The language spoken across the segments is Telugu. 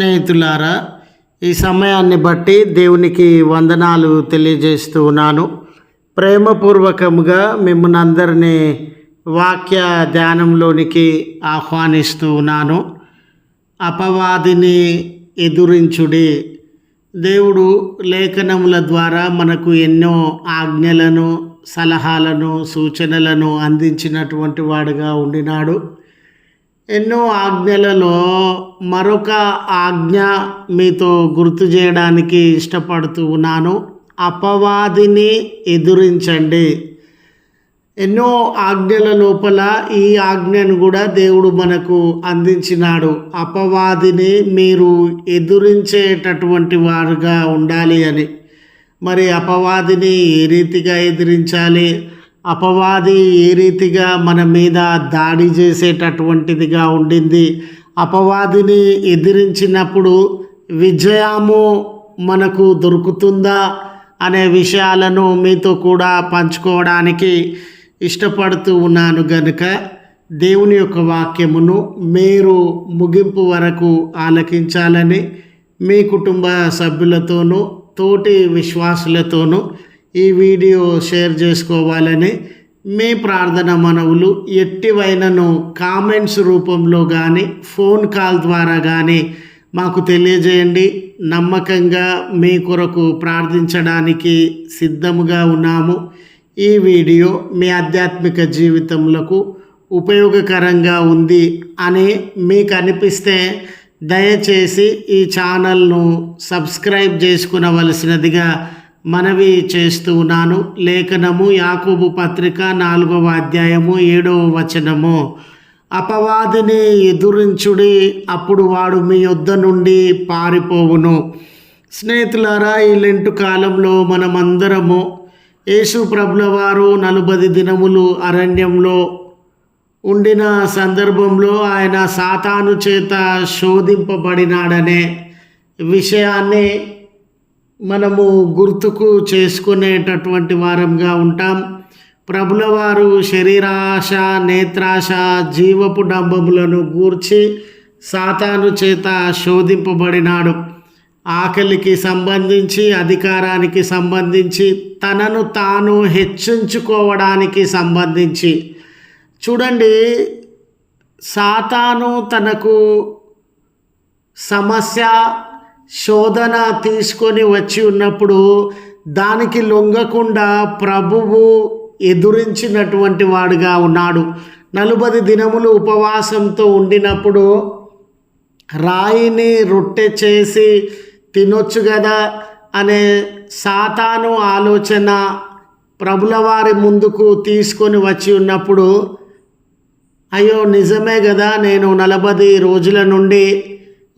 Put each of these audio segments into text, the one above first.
స్నేహితులారా ఈ సమయాన్ని బట్టి దేవునికి వందనాలు తెలియజేస్తూ ఉన్నాను. ప్రేమపూర్వకముగా మిమ్మల్ని అందరినీ వాక్య ధ్యానంలోనికి ఆహ్వానిస్తూ ఉన్నాను. అపవాదిని ఎదురించుడి. దేవుడు లేఖనముల ద్వారా మనకు ఎన్నో ఆజ్ఞలను సలహాలను సూచనలను అందించినటువంటి వాడుగా ఉండినాడు. ఎన్నో ఆజ్ఞలలో మరొక ఆజ్ఞ మీతో గుర్తు చేయడానికి ఇష్టపడుతూ ఉన్నాను. అపవాదిని ఎదురించండి. ఎన్నో ఆజ్ఞల లోపల ఈ ఆజ్ఞను కూడా దేవుడు మనకు అందించినాడు. అపవాదిని మీరు ఎదురించేటటువంటి వారుగా ఉండాలి అని. మరి అపవాదిని ఏ రీతిగా ఎదిరించాలి? అపవాది ఏ రీతిగా మన మీద దాడి చేసేటటువంటిదిగా ఉండింది? అపవాదిని ఎదిరించినప్పుడు విజయము మనకు దొరుకుతుందా అనే విషయాలను మీతో కూడా పంచుకోవడానికి ఇష్టపడుతూ ఉన్నాను గనుక దేవుని యొక్క వాక్యమును మీరు ముగింపు వరకు ఆలకించాలని మీ కుటుంబ సభ్యులతోనూ తోటి విశ్వాసులతోనూ ఈ వీడియో షేర్ చేసుకోవాలని మీ ప్రార్థన మనవులు ఎట్టివైనను కామెంట్స్ రూపంలో కానీ ఫోన్ కాల్ ద్వారా కానీ మాకు తెలియజేయండి. నమ్మకంగా మీ కొరకు ప్రార్థించడానికి సిద్ధముగా ఉన్నాము. ఈ వీడియో మీ ఆధ్యాత్మిక జీవితములకు ఉపయోగకరంగా ఉంది అని మీకు అనిపిస్తే దయచేసి ఈ ఛానల్ను సబ్స్క్రైబ్ చేసుకునవలసినదిగా మనవి చేస్తూ ఉన్నాను. లేఖనము యాకోబు పత్రిక నాలుగవ అధ్యాయము ఏడవ వచనము. అపవాదిని ఎదురించుడి అప్పుడు వాడు మీ యొద్ద నుండి పారిపోవును. స్నేహితులారా ఈ లెంటు కాలంలో మనమందరము యేసు ప్రభుల వారు నలుబది దినములు అరణ్యంలో ఉండిన సందర్భంలో ఆయన సాతాను చేత శోధింపబడినాడనే విషయాన్ని మనము గుర్తుకు చేసుకునేటటువంటి వారంగా ఉంటాం. ప్రభుల వారు శరీరాశ నేత్రాశ జీవపు డంబములను గూర్చి సాతాను చేత శోధింపబడినాడు. ఆకలికి సంబంధించి అధికారానికి సంబంధించి తనను తాను హెచ్చించుకోవడానికి సంబంధించి. చూడండి సాతాను తనకు సమస్య శోధన తీసుకొని వచ్చి ఉన్నప్పుడు దానికి లొంగకుండా ప్రభువు ఎదురించినటువంటి వాడుగా ఉన్నాడు. నలుబది దినములు ఉపవాసంతో ఉండినప్పుడు రాయిని రొట్టె చేసి తినొచ్చు కదా అనే సాతాను ఆలోచన ప్రభుల వారి ముందుకు తీసుకొని వచ్చి ఉన్నప్పుడు అయ్యో నిజమే కదా నేను నలభై రోజుల నుండి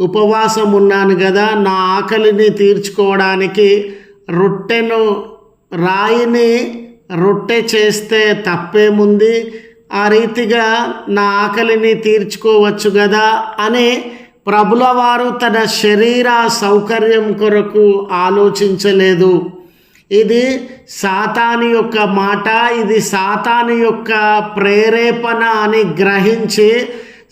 ఉపవాసం ఉన్నాను కదా నా ఆకలిని తీర్చుకోవడానికి రొట్టెను రాయిని రొట్టె చేస్తే తప్పేముంది? ఆ రీతిగా నా ఆకలిని తీర్చుకోవచ్చు కదా అని ప్రభుల వారు తన శరీర సౌకర్యం కొరకు ఆలోచించలేదు. ఇది సాతాని యొక్క మాట ఇది సాతాని యొక్క ప్రేరేపణ అని గ్రహించి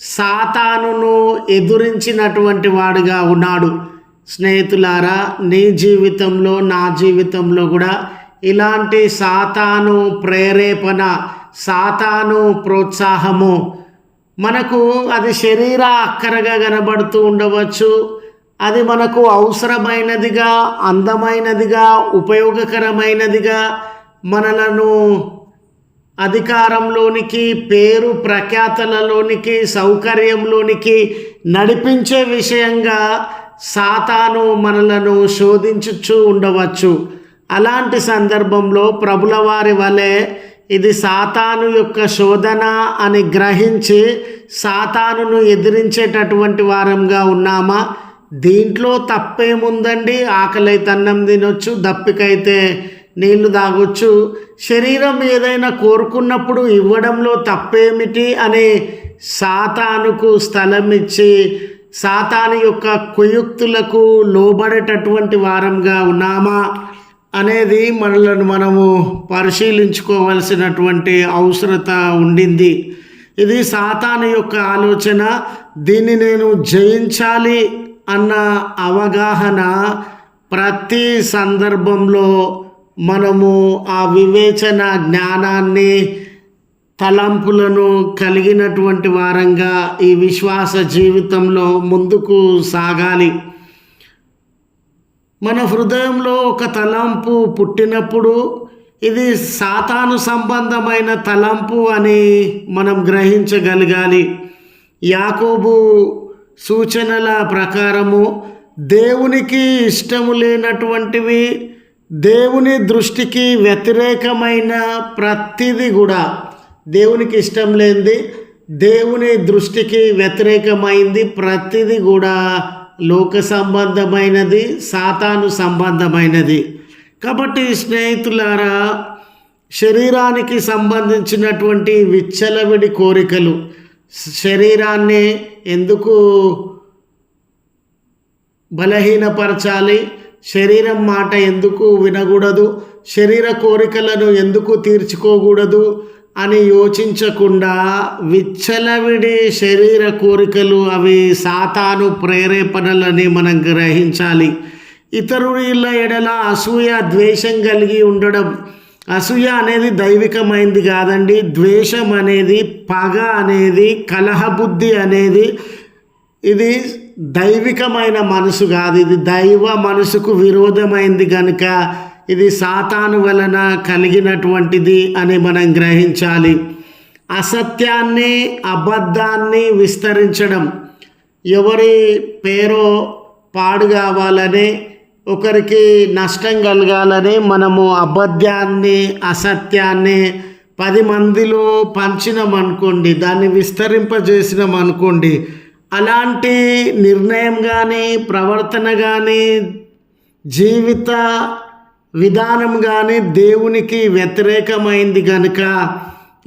సాతానును ఎదురించినటువంటి వాడుగా ఉన్నాడు. స్నేహితులారా నీ జీవితంలో నా జీవితంలో కూడా ఇలాంటి సాతాను ప్రేరేపణ సాతాను ప్రోత్సాహము మనకు అది శరీర అక్కరగా కనబడుతూ ఉండవచ్చు. అది మనకు అవసరమైనదిగా అందమైనదిగా ఉపయోగకరమైనదిగా మనలను అధికారంలోనికి పేరు ప్రఖ్యాతలలోనికి సౌకర్యంలోనికి నడిపించే విషయంగా సాతాను మనలను శోధించుచు ఉండవచ్చు. అలాంటి సందర్భంలో ప్రభుల వారి వలె ఇది సాతాను యొక్క శోధన అని గ్రహించి సాతానును ఎదిరించేటటువంటి వారంగా ఉన్నామా? దీంట్లో తప్పేముందండి? ఆకలైతే అన్నం తినొచ్చు దప్పికైతే నీళ్ళు తాగొచ్చు. శరీరం ఏదైనా కోరుకున్నప్పుడు ఇవ్వడంలో తప్పేమిటి అనే సాతానుకు స్థలం ఇచ్చి సాతాను యొక్క కుయుక్తులకు లోబడేటటువంటి వారంగా ఉన్నామా అనేది మనలను మనము పరిశీలించుకోవలసినటువంటి అవసరత ఉండింది. ఇది సాతాను యొక్క ఆలోచన. దీన్ని నేను జయించాలి అన్న అవగాహన ప్రతి సందర్భంలో మనము ఆ వివేచన జ్ఞానాన్ని తలంపులను కలిగినటువంటి వారంగా ఈ విశ్వాస జీవితంలో ముందుకు సాగాలి. మన హృదయంలో ఒక తలంపు పుట్టినప్పుడు ఇది సాతాను సంబంధమైన తలంపు అని మనం గ్రహించగలగాలి. యాకోబు సూచనల ప్రకారము దేవునికి ఇష్టము లేనటువంటివి దేవుని దృష్టికి వ్యతిరేకమైన ప్రతిది కూడా దేవునికి ఇష్టం లేనిది దేవుని దృష్టికి వ్యతిరేకమైంది ప్రతిది కూడా లోక సంబంధమైనది సాతాను సంబంధమైనది. కాబట్టి స్నేహితులారా శరీరానికి సంబంధించినటువంటి విచ్చలవిడి కోరికలు శరీరాన్ని ఎందుకు బలహీనపరచాలి? శరీరం మాట ఎందుకు వినకూడదు? శరీర కోరికలను ఎందుకు తీర్చుకోకూడదు? అని యోచించకుండా విచ్చలవిడి శరీర కోరికలు అవి సాతాను ప్రేరేపణలని మనం గ్రహించాలి. ఇతరుల ఎడల అసూయ ద్వేషం కలిగి ఉండడం అసూయ అనేది దైవికమైంది కాదండి. ద్వేషం అనేది పగ అనేది కలహబుద్ధి అనేది ఇది దైవికమైన మనసు కాదు. ఇది దైవ మనసుకు విరోధమైంది కనుక ఇది సాతాను వలన కలిగినటువంటిది అని మనం గ్రహించాలి. అసత్యాన్ని అబద్ధాన్ని విస్తరించడం. ఎవరి పేరో పాడు కావాలని ఒకరికి నష్టం కలగాలని మనము అబద్ధాన్ని అసత్యాన్ని పది మందిలో పంచినాం అనుకోండి దాన్ని విస్తరింపజేసినాం అనుకోండి అలాంటి నిర్ణయం కానీ ప్రవర్తన కానీ జీవిత విధానం కానీ దేవునికి వ్యతిరేకమైంది కనుక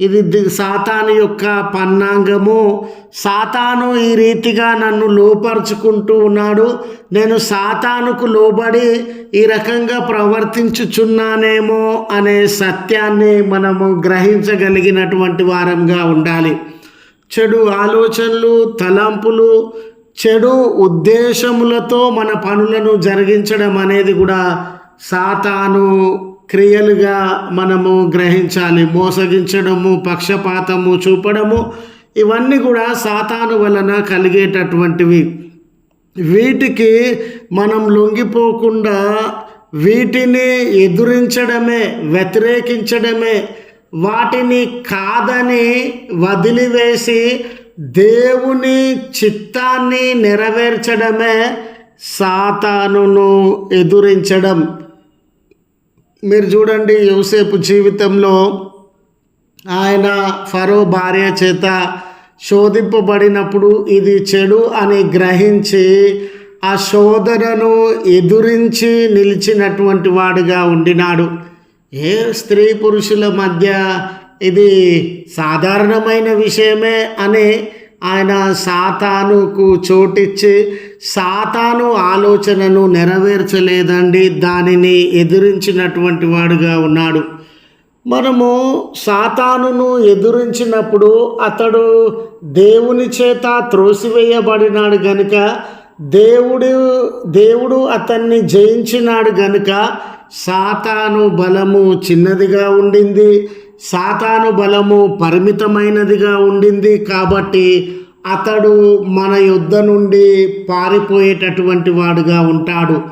ఇది సాతాను యొక్క పన్నాంగము. సాతాను ఈ రీతిగా నన్ను లోపరుచుకుంటూ ఉన్నాడు. నేను సాతానుకు లోబడి ఈ రకంగా ప్రవర్తించుచున్నానేమో అనే సత్యాన్ని మనము గ్రహించగలిగినటువంటి వారంగా ఉండాలి. చెడు ఆలోచనలు తలంపులు చెడు ఉద్దేశములతో మన పనులను జరిగించడం అనేది కూడా సాతాను క్రియలుగా మనము గ్రహించాలి. మోసగించడము పక్షపాతము చూపడము ఇవన్నీ కూడా సాతాను వలన కలిగేటటువంటివి. వీటికి మనం లొంగిపోకుండా వీటిని ఎదురించడమే వ్యతిరేకించడమే వాటిని కాదని వదిలివేసి దేవుని చిత్తాన్ని నెరవేర్చడమే సాతానును ఎదురించడం. మీరు చూడండి యోసేపు జీవితంలో ఆయన ఫరో భార్య చేత శోధింపబడినప్పుడు ఇది చెడు అని గ్రహించి ఆ శోధనను ఎదురించి నిలిచినటువంటి వాడుగా ఉండినాడు. ఏ స్త్రీ పురుషుల మధ్య ఇది సాధారణమైన విషయమే అని ఆయన సాతానుకు చోటిచ్చి సాతాను ఆలోచనను నెరవేర్చలేదండి దానిని ఎదిరించినటువంటి వాడుగా ఉన్నాడు. మనము సాతానును ఎదురించినప్పుడు అతడు దేవుని చేత త్రోసివేయబడినాడు గనుక దేవుడు దేవుడు అతన్ని జయించినాడు గనుక సాతాను బలము చిన్నదిగా ఉండింది సాతాను బలము పరిమితమైనదిగా ఉండింది కాబట్టి అతడు మన యుద్ధ నుండి పారిపోయేటటువంటి వాడుగా ఉంటాడు.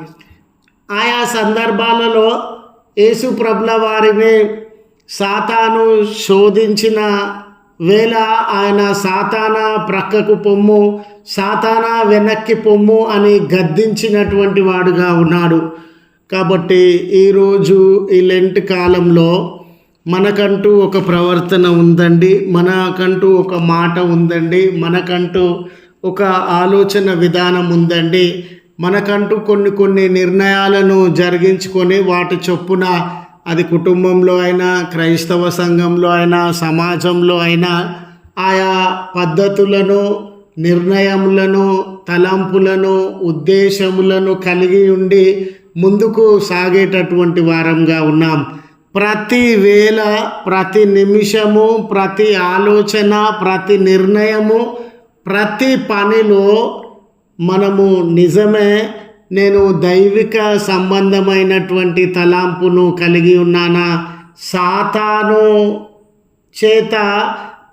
ఆయా సందర్భాలలో యేసు ప్రభుల వారిని సాతాను శోధించిన వేళ ఆయన సాతాన ప్రక్కకు పొమ్ము సాతాన వెనక్కి పొమ్ము అని గద్దించినటువంటి వాడుగా ఉన్నాడు. కాబట్టి ఈరోజు ఈ లెంట్ కాలంలో మనకంటూ ఒక ప్రవర్తన ఉందండి. మనకంటూ ఒక మాట ఉందండి. మనకంటూ ఒక ఆలోచన విధానం ఉందండి. మనకంటూ కొన్ని కొన్ని నిర్ణయాలను జరిగించుకొని వాటి చొప్పున అది కుటుంబంలో అయినా క్రైస్తవ సంఘంలో అయినా సమాజంలో అయినా ఆయా పద్ధతులను నిర్ణయములను తలంపులను ఉద్దేశములను కలిగి ఉండి ముందుకు సాగేటటువంటి వారంగా ఉన్నాం. ప్రతి వేళ ప్రతి నిమిషము ప్రతి ఆలోచన ప్రతి నిర్ణయము ప్రతి పనిలో మనము నిజమే. నేను దైవిక సంబంధమైనటువంటి తలాంపును కలిగి ఉన్నానా? సాతాను చేత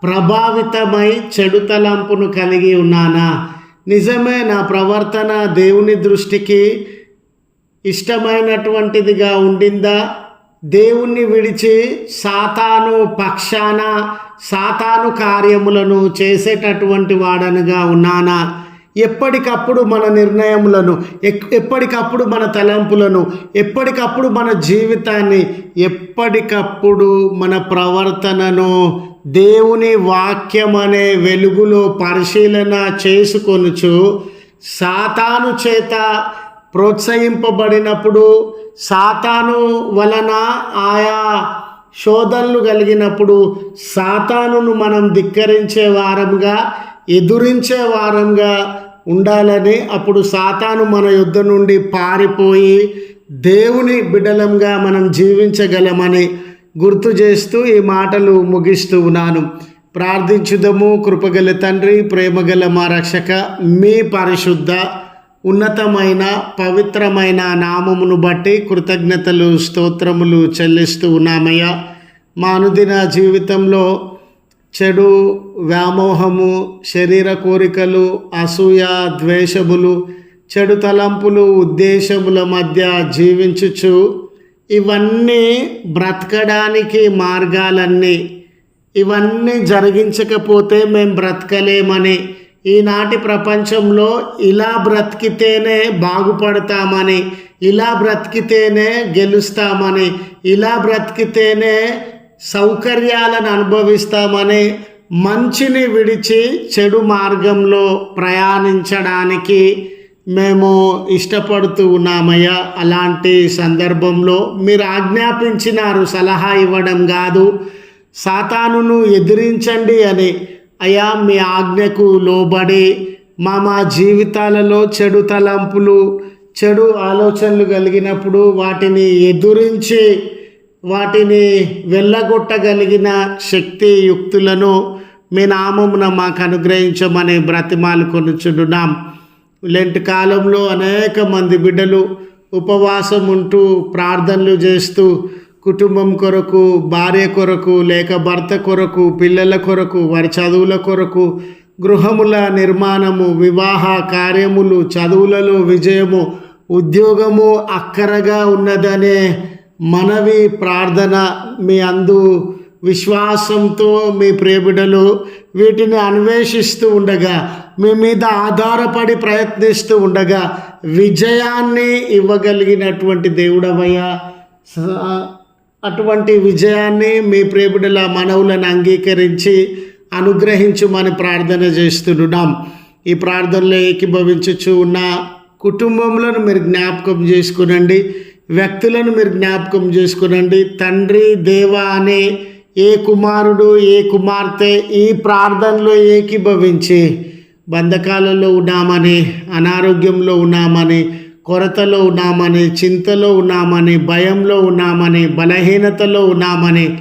ప్రభావితమై చెడు తలంపును కలిగి ఉన్నానా? నిజమే నా ప్రవర్తన దేవుని దృష్టికి ఇష్టమైనటువంటిదిగా ఉండిందా? దేవుణ్ణి విడిచి సాతాను పక్షాన సాతాను కార్యములను చేసేటటువంటి వాడనుగా ఉన్నానా? ఎప్పటికప్పుడు మన నిర్ణయములను ఎక్- ఎప్పటికప్పుడు మన తలంపులను ఎప్పటికప్పుడు మన జీవితాన్ని ఎప్పటికప్పుడు మన ప్రవర్తనను దేవుని వాక్యం అనే వెలుగులో పరిశీలన చేసుకొనుచు సాతాను చేత ప్రోత్సహింపబడినప్పుడు సాతాను వలన ఆయా శోధనలు కలిగినప్పుడు సాతానును మనం ధిక్కరించే వారంగా ఎదురించే వారంగా ఉండాలని అప్పుడు సాతాను మన యుద్ధ నుండి పారిపోయి దేవుని బిడలంగా మనం జీవించగలమని గుర్తు చేస్తూ ఈ మాటలు ముగిస్తూ ఉన్నాను. ప్రార్థించుదము కృపగల తండ్రి ప్రేమగల మా రక్షక మీ పరిశుద్ధ ఉన్నతమైన పవిత్రమైన నామమును బట్టి కృతజ్ఞతలు స్తోత్రములు చెల్లిస్తూ ఉన్నామయ్యా. మా అనుదిన జీవితంలో చెడు వ్యామోహము శరీర కోరికలు అసూయ ద్వేషములు చెడు తలంపులు ఉద్దేశముల మధ్య జీవించుచు ఇవన్నీ బ్రతకడానికి మార్గాలన్నీ. ఇవన్నీ జరిగించకపోతే మేము బ్రతకలేమని ఈనాటి ప్రపంచంలో ఇలా బ్రతికితేనే బాగుపడతామని ఇలా బ్రతికితేనే గెలుస్తామని ఇలా బ్రతికితేనే సౌకర్యాలను అనుభవిస్తామని మంచిని విడిచి చెడు మార్గంలో ప్రయాణించడానికి మేము ఇష్టపడుతూ ఉన్నామయ్యా. అలాంటి సందర్భంలో మీరు ఆజ్ఞాపించినారు సలహా ఇవ్వడం కాదు. సాతానును ఎదిరించండి అని అయ్యా మీ ఆజ్ఞకు లోబడి మా మా జీవితాలలో చెడు తలంపులు చెడు ఆలోచనలు కలిగినప్పుడు వాటిని ఎదురించి వాటిని వెళ్ళగొట్టగలిగిన శక్తి యుక్తులను మీ నామమున మాకు అనుగ్రహించమని బ్రతిమాలు కొనుచున్నాం ఇలాంటి కాలంలో అనేక మంది బిడ్డలు ఉపవాసం ఉంటూ ప్రార్థనలు చేస్తూ కుటుంబం కొరకు భార్య కొరకు లేక భర్త కొరకు పిల్లల కొరకు వారి చదువుల కొరకు గృహముల నిర్మాణము వివాహ కార్యములు చదువులలో విజయము ఉద్యోగము అక్కరగా ఉన్నదనే మనవి ప్రార్థన మీ అందు విశ్వాసంతో మీ ప్రేమిడలు వీటిని అన్వేషిస్తూ ఉండగా మీ మీద ఆధారపడి ప్రయత్నిస్తూ ఉండగా విజయాన్ని ఇవ్వగలిగినటువంటి దేవుడవయ్యా. స- అటువంటి విజయాన్ని మీ ప్రేమిడుల మనవులను అంగీకరించి అనుగ్రహించుమని ప్రార్థన చేస్తున్నాం. ఈ ప్రార్థనలో ఏకీభవించచ్చు ఉన్న కుటుంబములను మీరు జ్ఞాపకం చేసుకునండి. వ్యక్తులను మీరు జ్ఞాపకం చేసుకునండి. తండ్రి దేవ అనే ఏ కుమారుడు ఏ కుమార్తె ఈ ప్రార్థనలో ఏకీభవించి బంధకాలలో ఉన్నామని అనారోగ్యంలో ఉన్నామని కొరతలో ఉన్నామని చింతలో ఉన్నామని భయంలో ఉన్నామని బలహీనతలో ఉన్నామని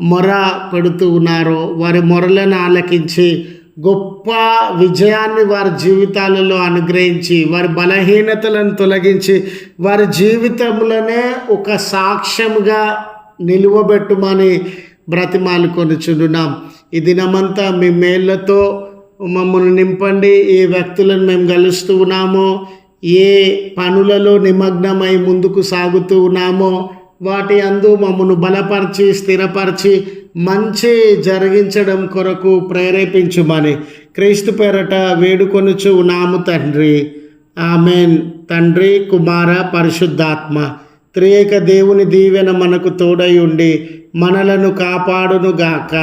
మొర పెడుతూ ఉన్నారో వారి మొరలను ఆలకించి గొప్ప విజయాన్ని వారి జీవితాలలో అనుగ్రహించి వారి బలహీనతలను తొలగించి వారి జీవితంలోనే ఒక సాక్ష్యంగా నిలువబెట్టుమని బ్రతిమాలు కొనుచున్నాం. ఈ దినమంతా మీ మేళ్ళతో మమ్మల్ని నింపండి. ఏ వ్యక్తులను మేము కలుస్తూ ఉన్నామో. ఏ పనులలో నిమగ్నమై ముందుకు సాగుతూ ఉన్నామో వాటి అందు మమ్మను బలపరిచి స్థిరపరిచి మంచి జరిగించడం కొరకు ప్రేరేపించుమని క్రీస్తు పేరట వేడుకొనుచు ఉన్నాము తండ్రి. ఆమెన్. తండ్రి కుమార పరిశుద్ధాత్మ త్రియేక దేవుని దీవెన మనకు తోడై ఉండి మనలను కాపాడునుగాక.